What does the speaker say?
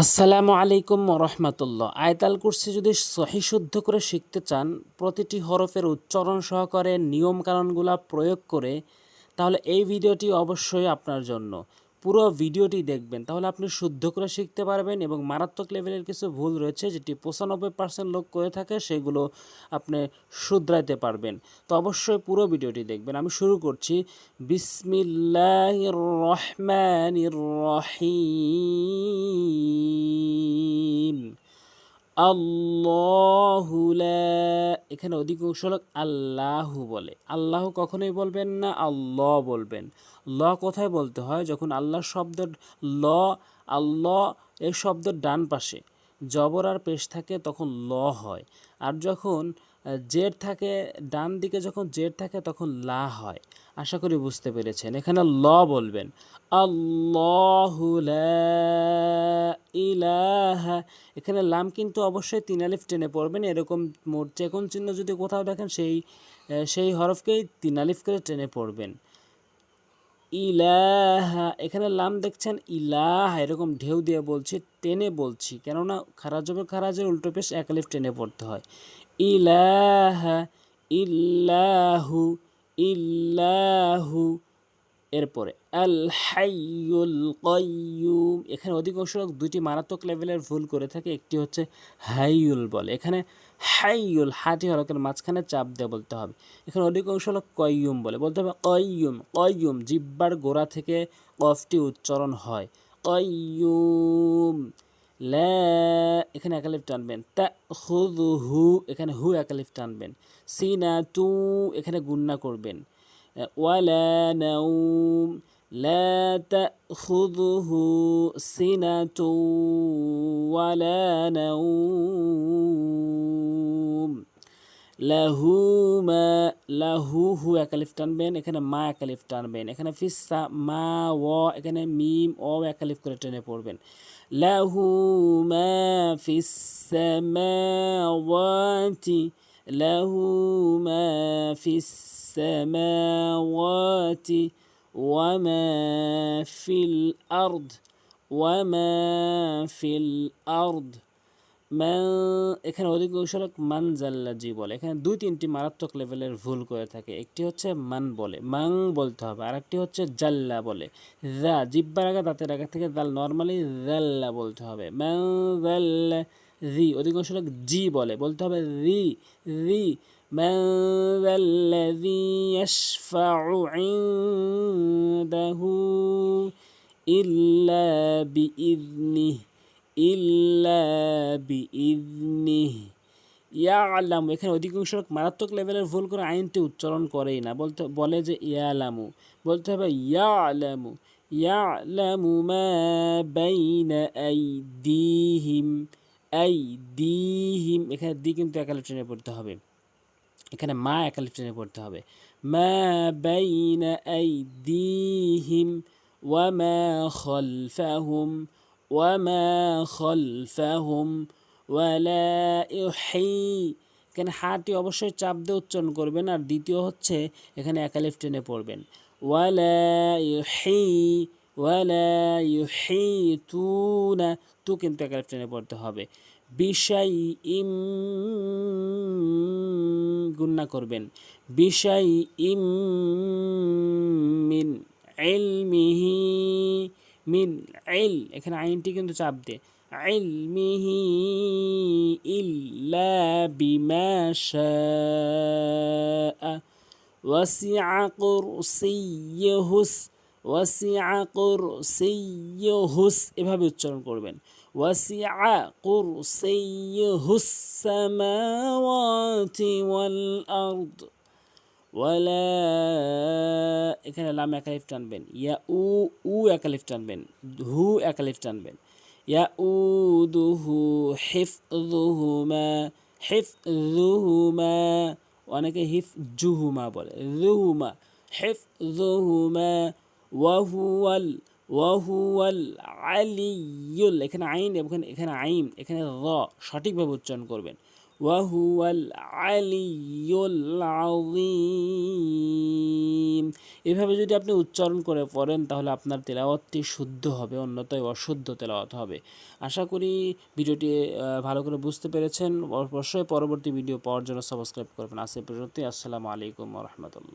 আসসালামু আলাইকুম রহমতুল্লাহ। আয়তাল কুরসি যদি সহি শুদ্ধ করে শিখতে চান, প্রতিটি হরফের উচ্চারণ সহকারে নিয়মকানুনগুলা প্রয়োগ করে, তাহলে এই ভিডিওটি অবশ্যই আপনার জন্য। পুরো ভিডিওটি দেখবেন। তাহলে আপনি শুদ্ধ করে শিখতে পারবেন এবং মারাত্মক লেভেলের কিছু ভুল রয়েছে যেটি পঁচানব্বই পার্সেন্ট লোক করে থাকে, সেগুলো আপনি শুধরাইতে পারবেন। তো অবশ্যই পুরো ভিডিওটি দেখবেন। আমি শুরু করছি। বিসমিল্লাহ রহমান রহিম। আল্লাহু এখানে অধিকাংশ লোক আল্লাহু বলে। আল্লাহ কখনোই বলবেন না, আল্লাহ বলবেন। ল কোথায় বলতে হয়? যখন আল্লাহ শব্দ ল আল্লাহ এই শব্দের ডান পাশে, জবর আর পেশ থাকে তখন ল হয়। আর যখন জের থাকে, ডান দিকে যখন জের থাকে তখন লা হয়। আশা করি বুঝতে পেরেছেন। এখানে ল বলবেন। আল্লাহু ইলাহা। এখানে লাম কিন্তু অবশ্যই তিন আলিফ টেনে পড়বেন, এরকম মোট চেকন চিহ্ন যদি কোথাও দেখেন সেই সেই হরফকেই তিন আলিফ করে টেনে পড়বেন। ইলাহা, এখানে লাম দেখছেন ইলাহা, এরকম ঢেউ দিয়ে বলছি, টেনে বলছি, কেননা খারাজবের খারাজের উল্টো পেশ একালিফ টেনে পড়তে হয়। ইলাহা, ইল্লাহু ইল্লাহু এরপরে আল হাইয়ুল কয়্যুম এখানে অধিকাংশ লোক দুইটি মারাত্মক লেভেলের ভুল করে থাকে, একটি হচ্ছে হাইয়ুল বলে। এখানে হাইয়ুল, হাটি হরকের মাঝখানে চাপ দিয়ে বলতে হবে। এখানে অধিকাংশ লোক কয়্যুম বলে। বলতে হবে কয়্যুম কয়্যুম জিব্বার গোড়া থেকে কফটি উচ্চারণ হয়। কয়্যুম লা, এখানে একালিফ টানবেন। তা হু এখানে হু একালিফ টানবেন। সিনা তু এখানে গুন্না করবেন। ولا نوم لا تأخذه سنة ولا نوم له ما লাহু হু একালিফ টানবেন এখানে মা একালিফ টানবেন এখানে ফিসা মা ও এখানে মিম ও একালিফ করে টেনে পড়বেন লাহু মা ফিস সামাওয়াতি লাহু মা ফিস সামাওয়াতি وما في الأرض وما في الأرض মান এখানে অধিকাংশ লোক মান জাল্লাজি বলে এখানে দুই তিনটি মারাত্মক লেভেলের ভুল করে থাকে একটি হচ্ছে মান বলে মাং বলতে হবে আর একটি হচ্ছে জাল্লা বলে দা জিব্বার আগে দাঁতের আগে থেকে দাল নর্মালি জাল্লা বলতে হবে মান জাল্লা রি অধিকাংশ লোক জি বলে। বলতে হবে রি রি। من ذا الذي يشفع عنده إلا بإذنه إلا بإذنه ইয়ালাম, এখানে অধিকাংশ লোক মারাত্মক লেভেলের ভুল করে আইনটি উচ্চারণ করেই না। বলতে, বলে যে ইয়ালামু। বলতে হবে ইয়ালামু। ইয়ালামু মা বাইনা আইদিহিম। আইদিহিম এখানে দি কিন্তু একালে ট্রেনে পড়তে হবে। এখানে মা একালিফ টেনে পড়তে হবে। মা বাইনা আইদিহিম ওয়ামা খলফাহুম ওয়ামা খলফাহুম ওয়ালা ইউহি। এখানে হাটি অবশ্যই চাপ দিয়ে উচ্চারণ করবেন, আর দ্বিতীয় হচ্ছে এখানে একালিফ টেনে পড়বেন ওয়ালা ইউহি। ওয়ালা ইউহিতুনা তু কিন্তু একার ট্রেনে পড়তে হবে। বিষাই ইম গুন্না করবেন। বিষাই ইম মিন ইলমিহি মিন ইল এখানে আইনটি কিন্তু চাপ দে। ইলমিহি ইল্লা বিমা শাআ ওয়াসিআ কুরসিয়্যুহু ওয়াসিয়া কুরসিয়ুহুস, এভাবে উচ্চারণ করবেন। ওয়াসিয়া কুরসিয়ুহুস সামাওয়াতি ওয়াল আরদ ওয়ালা এখানে লাম একালিফ টানবেন। ইয়া উ উ একালিফ টানবেন। হু একালিফ টানবেন। ইয়া উ দুহু হেফ দুহুমা হেফ দুহুমা অনেকে হিফ জুহুমা বলে। রুহুমা হিফ জুহুমা ওয়াহুয়াল ওয়াহুয়াল আলিয়ুল এখানে আইন এবং এখানে আইন, এখানে র সঠিকভাবে উচ্চারণ করবেন। ওয়াহুয়াল আলিয়ুল আযীম এভাবে যদি আপনি উচ্চারণ করে পড়েন, তাহলে আপনার তেলাওয়াতটি শুদ্ধ হবে, অন্যথায় অশুদ্ধ তেলাওয়াত হবে। আশা করি ভিডিওটি ভালো করে বুঝতে পেরেছেন। অবশ্যই পরবর্তী ভিডিও পাওয়ার জন্য সাবস্ক্রাইব করবেন। আজ এ আসসালামু আলাইকুম রহমতুল্লাহ।